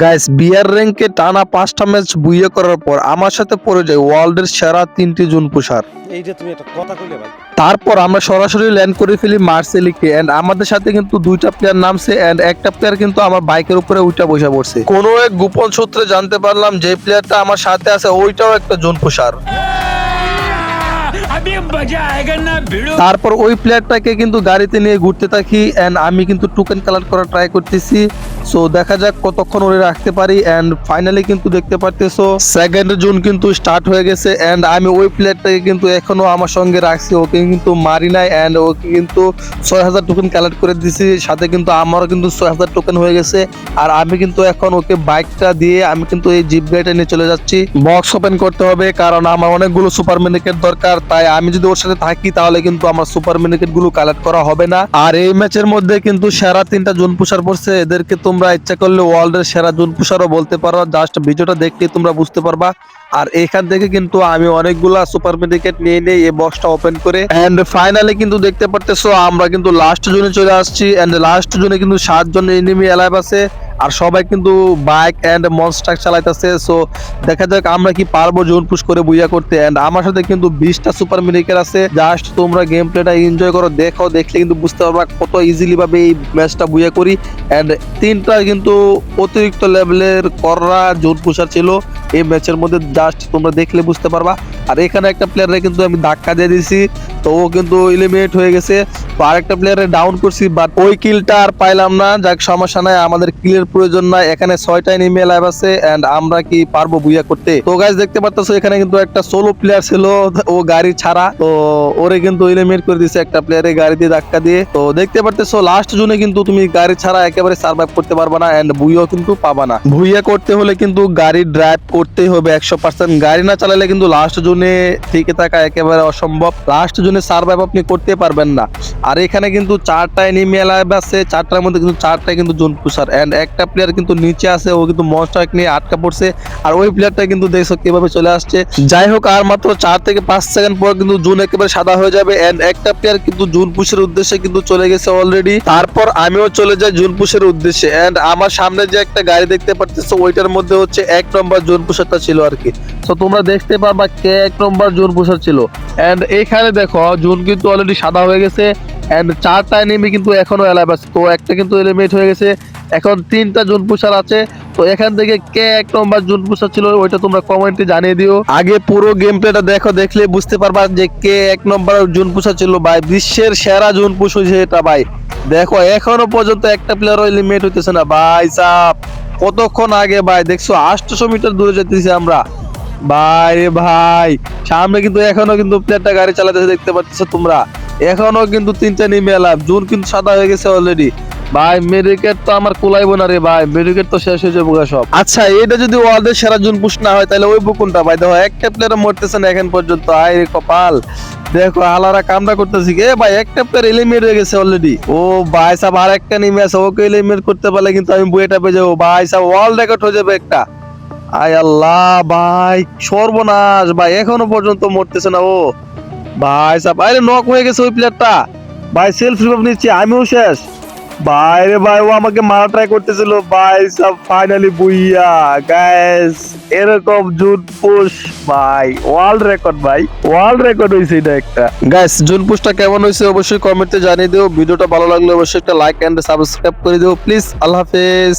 Guys বিয়ার র্যাঙ্কে টানা পাঁচটা ম্যাচ বুইয়ে করার পর আমার সাথে পড়ে যায় ওয়ার্ল্ড এর সেরা তিনটি জুন পুষার এইটা তুমি একটা কথা কইলে ভাই। তারপর আমরা সরাসরি ল্যান্ড করে ফেলি মার্সেলিকে এন্ড আমাদের সাথে কিন্তু দুইটা প্লেয়ার নামছে এন্ড একটা প্লেয়ার কিন্তু আমার বাইকের উপরে উইটা বসে পড়ছে। কোনো এক গোপন সূত্রে জানতে পারলাম যে প্লেয়ারটা আমার সাথে আছে ওইটাও একটা জোন পুষার তারপর ওই প্লেয়ারটাকে কিন্তু গাড়িতে নিয়ে ঘুরতে থাকি এন্ড আমি কিন্তু টোকেন কালার করার ট্রাই করতেছি। সো দেখা যাক কতক্ষণ ওরে রাখতে পারি এন্ড ফাইনালি কিন্তু দেখতে পারতেছো সেকেন্ড জুন কিন্তু স্টার্ট হয়ে গেছে এন্ড আমি ওই প্লেয়ারটাকে কিন্তু এখনও আমার সঙ্গে রাখছি, ওকে কিন্তু মারি নাই অ্যান্ড ওকে কিন্তু ছয় হাজার টোকেন কালেক্ট করে দিছি, সাথে কিন্তু আমারও কিন্তু ছয় হাজার টোকেন হয়ে গেছে, আর আমি কিন্তু এখন ওকে বাইকটা দিয়ে আমি কিন্তু এই জিপ গাড়িটা নিয়ে চলে যাচ্ছি। বক্স ওপেন করতে হবে, কারণ আমার অনেকগুলো সুপার মিনিকেট দরকার, তাই আমি যদি ওর সাথে থাকি তাহলে কিন্তু আমার সুপার মিনিকেটগুলো কালেক্ট করা হবে না। আর এই ম্যাচের মধ্যে কিন্তু সেরা তিনটা জুন পুষার পড়ছে। এদেরকে তোমরা ইচ্ছা করলে ওয়ার্ল্ডের সেরা জুন পুষারও বলতে পারো। জাস্ট ভিডিওটা দেখলে তোমরা বুঝতে পারবা। আর এখান থেকে কিন্তু আমি অনেকগুলা সুপার মিনিকেট নিয়ে নিয়ে এই বক্সটা ওপেন করে। এন্ড ফাইনালি কিন্তু দেখতে পারতেছো, আমরা কিন্তু লাস্ট জোনে চলে আসছি। এন্ড লাস্ট জোনে কিন্তু সাতজন এনিমি অ্যালাইভ আছে। আর সবাই কিন্তু বাইক এন্ড মনস্ট্রাক চালাইতেছে। সো দেখা যাক আমরা কি পারব জোন পুশ করে বুইয়া করতে। এন্ড আমার সাথে কিন্তু বিশটা সুপার মিনিকেট আছে। জাস্ট তোমরা গেম প্লেটা এনজয় করো দেখো দেখলে কিন্তু বুঝতে পারবা কত ইজিলি ভাবে এই ম্যাচটা বুইয়া করি। এন্ড তিনটা কিন্তু অতিরিক্ত লেভেলের কররা জোন পুষার ছিল। এই ম্যাচের মধ্যে জাস্ট তোমরা দেখলে বুঝতে পারবা। আর এখানে একটা প্লেয়ারে কিন্তু আমি ধাক্কা দিয়ে দিছি, তো ও কিন্তু এলিমিনেট হয়ে গেছে। তো আরেকটা প্লেয়ারে ডাউন করছি বাট ওই কিলটা আর পাইলাম না। যাক, সমস্যা নাই, আমাদের কিলের প্রয়োজন নাই। এখানে ছয়টা এনিমি লাইভ আছে এন্ড আমরা কি পারব বুইয়া করতে? তো গাইজ দেখতে পারতেছো, এখানে কিন্তু একটা সোলো প্লেয়ার ছিল, ও গাড়ি ছাড়া। তো ওরে কিন্তু এলিমিনেট করে দিছে একটা প্লেয়ারে গাড়ি দিয়ে ধাক্কা দিয়ে। তো দেখতে পারতেছো লাস্ট জুনে কিন্তু তুমি গাড়ি ছাড়া একেবারে সার্ভাইভ করতে পারবা না এন্ড বুইও কিন্তু পাবা না। ভুইয়া করতে হলে কিন্তু গাড়ি ড্রাইভ করতেই হবে, একশো পার্সেন্ট গাড়ি না চালালে কিন্তু লাস্ট জুনে থেকে থাকা একেবারে অসম্ভব। লাস্ট জুনে সার্ভাইভ আপনি করতে পারবেন না। আর এখানে কিন্তু চারটা এনিমি লাইভ আছে, চারটার মধ্যে কিন্তু চারটা কিন্তু জোন পুষার। এন্ড একটা প্লেয়ার কিন্তু নিচে আছে, ও কিন্তু মনস্টার নিয়ে আটকা পড়ছে। আর ওই প্লেয়ারটা কিন্তু দেখছ কীভাবে চলে আসছে। যাই হোক, আর মাত্র চার থেকে পাঁচ সেকেন্ড পর কিন্তু জুন একেবারে সাদা হয়ে যাবে। এন্ড একটা প্লেয়ার কিন্তু জুন পুষের উদ্দেশ্যে কিন্তু চলে গেছে অলরেডি তারপর আমিও চলে যাই জুন পুষের উদ্দেশ্যে। অ্যান্ড আমার সামনে যে একটা গাড়ি দেখতে পারতেছো, ওইটার মধ্যে হচ্ছে এক নম্বর জুন পুষারটা ছিল আর কি। তো তোমরা দেখতে পারবা কে এক নম্বর জুন পুষার ছিল। এন্ড এইখানে দেখো, জুন কিন্তু অলরেডি সাদা হয়ে গেছে। এন্ড চারটা এনিমি কিন্তু এখনও এলাইভ আছে। তো একটা কিন্তু এলিমিনেট হয়ে গেছে। এখন তিনটা জুন পুষার আছে। তো এখান থেকে কে এক নম্বর জুন পুষার ছিল, ওইটা তোমরা কমেন্টে জানিয়ে দিও। আগে পুরো গেম প্লেটা দেখো, দেখলে বুঝতে পারবা যে কে এক নম্বর জুন পুষার ছিল। ভাই, বিশ্বের সেরা জুন পুষ হয়েছে এটা, ভাই। দেখো, এখনও পর্যন্ত একটা প্লেয়ারও এলিমিনেট হইতেছে না। ভাই, সাপ। কতক্ষণ আগে, ভাই, দেখছ, আটশো মিটার দূরে যেতেছি আমরা। ভাই ভাই, সামনে কিন্তু এখনও কিন্তু প্লেয়ারটা গাড়ি চালাতেছে, দেখতে পাচ্ছ তোমরা। এখনও কিন্তু তিনটা নেমে এলাম জুন কিন্তু সাদা হয়ে গেছে অলরেডি ভাই মেডিকেট তো আমার কুলাইবো না রে ভাই। মেডিকেট তো শেষ হয়ে যাব সব। আচ্ছা এটা যদি ওয়ার্ল্ডের সেরা জুন পুশ না হয়, তাহলে ওই বুকুনটা ভাই, দেখো একটা প্লেয়ার মরতেছে না এখন পর্যন্ত। আয় রে কপাল। দেখো আলারা কামটা করতেছি এ ভাই একটা প্লেয়ার এলিমিনেট হয়ে গেছে অলরেডি ও ভাই সাহেব আর একটা নেমে আছে ওকে এলিমিনেট করতে পারলে কিন্তু আমি বইটা পেয়ে যাব। ভাই সাহেব ওয়ার্ল্ড রেকর্ড হয়ে যাবে একটা। আয় আল্লাহ, ভাই, সর্বনাশ। ভাই, এখনও পর্যন্ত মরতেছে না ও। ভাই সাহেব, আরে নক হয়ে গেছে ওই প্লেয়ারটা ভাই সেলফ নিচ্ছি, আমিও শেষ। ভাই রে ভাই, ও আমাকে মারা ট্রাই করতেছিল। ভাই সব ফাইনালি বুইয়া গাইস এরকম জুন পুশ, ভাই ওয়ার্ল্ড রেকর্ড ভাই ওয়ার্ল্ড রেকর্ড হইছে এটা একটা। গাইস জুন পুশটা কেমন হয়েছে অবশ্যই কমেন্টে জানিয়ে দিও। ভিডিওটা ভালো লাগলে অবশ্যই একটা লাইক এন্ড সাবস্ক্রাইব করে দিও। প্লিজ আল্লাহ হাফেজ।